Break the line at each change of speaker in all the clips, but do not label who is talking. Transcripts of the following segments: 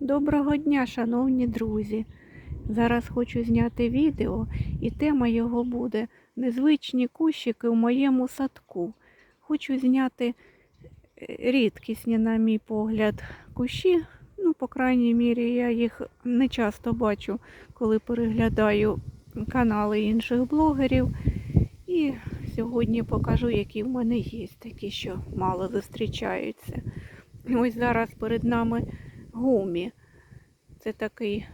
Доброго дня, шановні друзі! Зараз хочу зняти відео, і тема його буде Незвичні кущики в моєму садку. Хочу зняти е, рідкісні, на мій погляд, кущі. Ну, по крайній мірі, я їх не часто бачу, коли переглядаю канали інших блогерів. І сьогодні покажу, які в мене є, такі, що мало зустрічаються. Ось зараз перед нами гумі. Це такий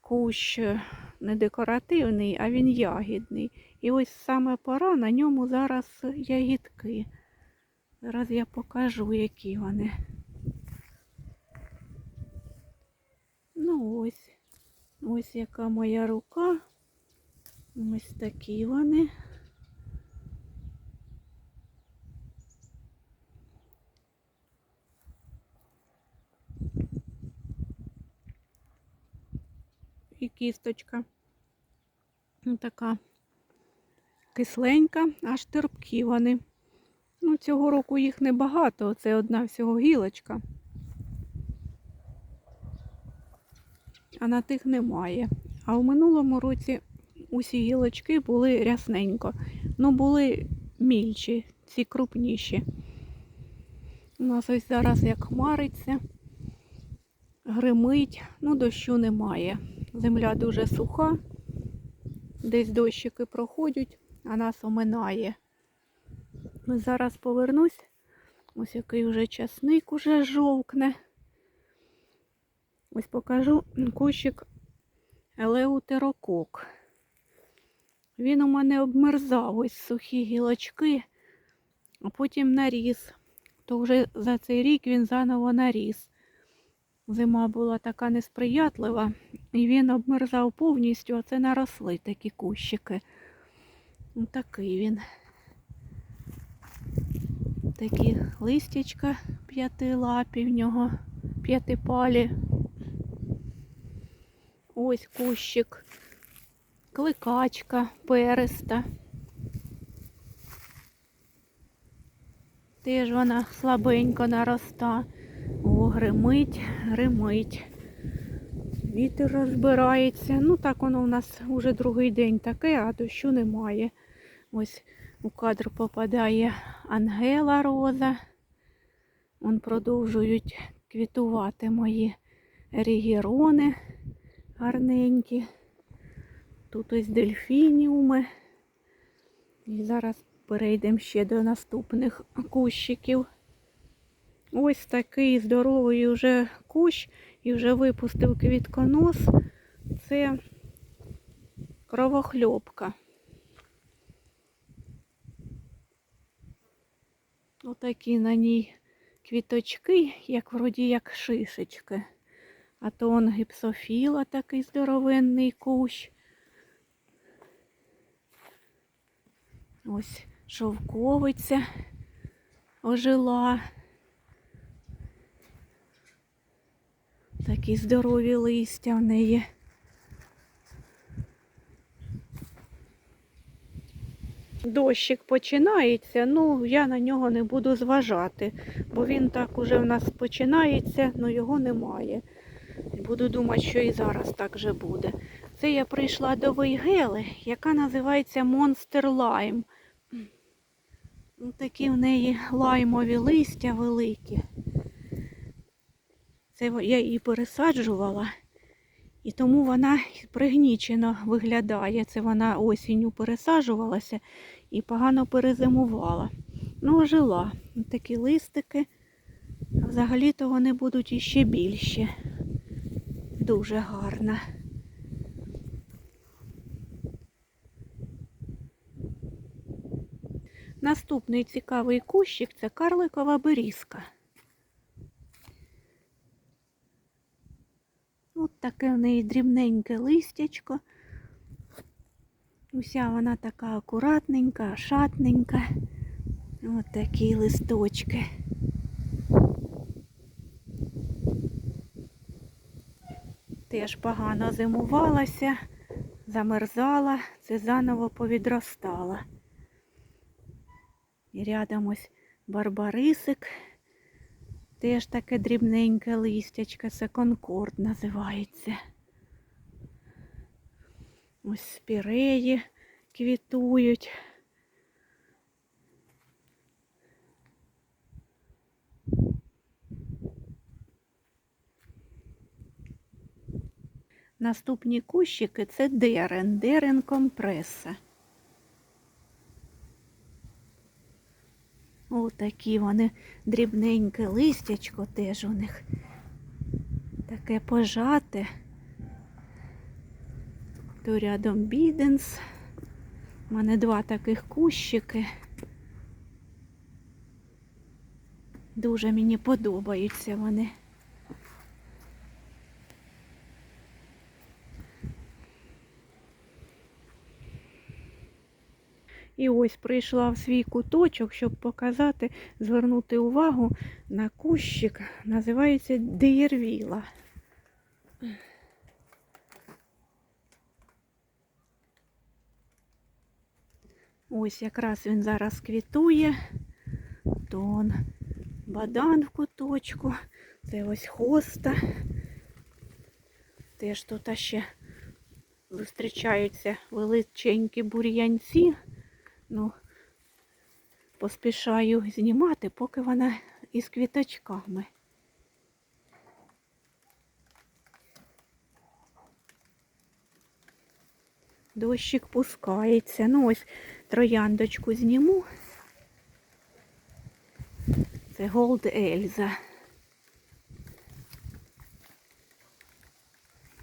кущ е, не декоративний, а він ягідний. І ось саме пора на ньому зараз ягідки. Зараз я покажу, які вони. Ну ось. Ось яка моя рука. Ось такі вони. І кісточка. Така кисленька, аж терпкі вони. Ну, цього року їх небагато, це одна всього гілочка. А на тих немає. А в минулому році усі гілочки були рясненько. Ну, були мільчі, ці крупніші. У нас ось зараз як хмариться, гримить, ну дощу немає. Земля дуже суха, десь дощики проходять, а нас оминає. Зараз повернусь. Ось який вже часник уже жовкне. Ось покажу кущик елеутерокок. Він у мене обмерзав ось сухі гілочки, а потім наріс. То вже за цей рік він заново наріс. Зима була така несприятлива, і він обмерзав повністю, а це наросли такі кущики. Ось такий він. Такі листячка п'ятилапі в нього, п'ятипалі. Ось кущик, кликачка переста. Теж вона слабенько нароста. Гримить, гримить. Вітер розбирається. Ну так воно у нас вже другий день таке, а дощу немає. Ось у кадр попадає Ангела Роза. Вон продовжують квітувати мої регірони гарненькі. Тут ось дельфініуми. І зараз перейдемо ще до наступних кущиків. Ось такий здоровий вже кущ і вже випустив квітконос. Це кровохльопка. Отакі на ній квіточки, як вроді як шишечки. А то он гіпсофіла такий здоровенний кущ. Ось шовковиця ожила. Такі здорові листя в неї. Дощик починається, ну я на нього не буду зважати, бо він так уже в нас починається, але його немає. Буду думати, що і зараз так же буде. Це я прийшла до Вейгели, яка називається Monster Lime. Такі в неї лаймові листя великі. Це я її пересаджувала, і тому вона пригнічено виглядає. Це вона осінню пересаджувалася і погано перезимувала. Ну, жила. Такі листики. Взагалі-то вони будуть іще більші. Дуже гарна. Наступний цікавий кущик це карликова берізка. От таке в неї дрібненьке листячко. Уся вона така акуратненька, шатненька. От такі листочки. Теж погано зимувалася, замерзала, це заново повідростала. І рядом ось барбарисик Теж таке дрібненьке листячко, це конкорд називається. Ось спіреї квітують. Наступні кущики це дерен, дерен компреса. Отакі вони дрібненьке листячко теж у них. Таке пожате. То рядом біденс. У мене два таких кущики. Дуже мені подобаються вони. І ось прийшла в свій куточок, щоб показати, звернути увагу на кущик. Називається Деєрвіла. Ось якраз він зараз квітує. То он бадан в куточку. Це ось хоста. Теж тут ще зустрічаються величенькі бур'янці. Ну, поспішаю знімати, поки вона із квіточками. Дощик пускається. Ну ось трояндочку зніму. Це Голд Ельза.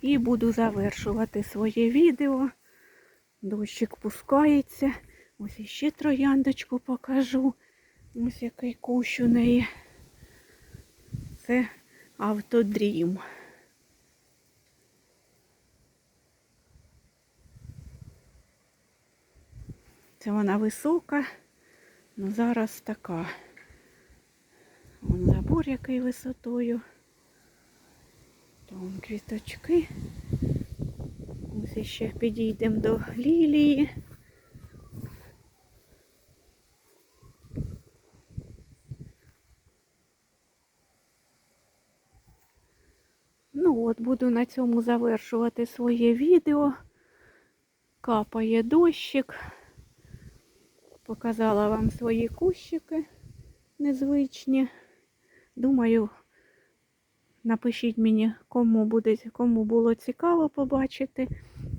І буду завершувати своє відео. Дощик пускається. Ось іще трояндочку покажу. Ось який кущ у неї. Це автодрім. Це вона висока, але зараз така. Вон забор який висотою. Там квіточки. Ось іще підійдемо до лілії. Ну от, буду на цьому завершувати своє відео. Капає дощик. Показала вам свої кущики незвичні. Думаю, напишіть мені, кому буде, кому було цікаво побачити,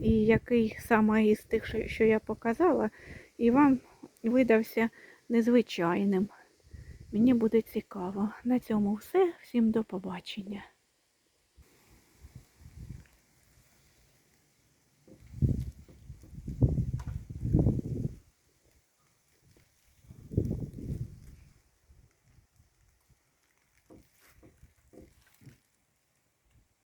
і який саме із тих, що- я показала, і вам видався незвичайним. Мені буде цікаво. На цьому все. Всім до побачення.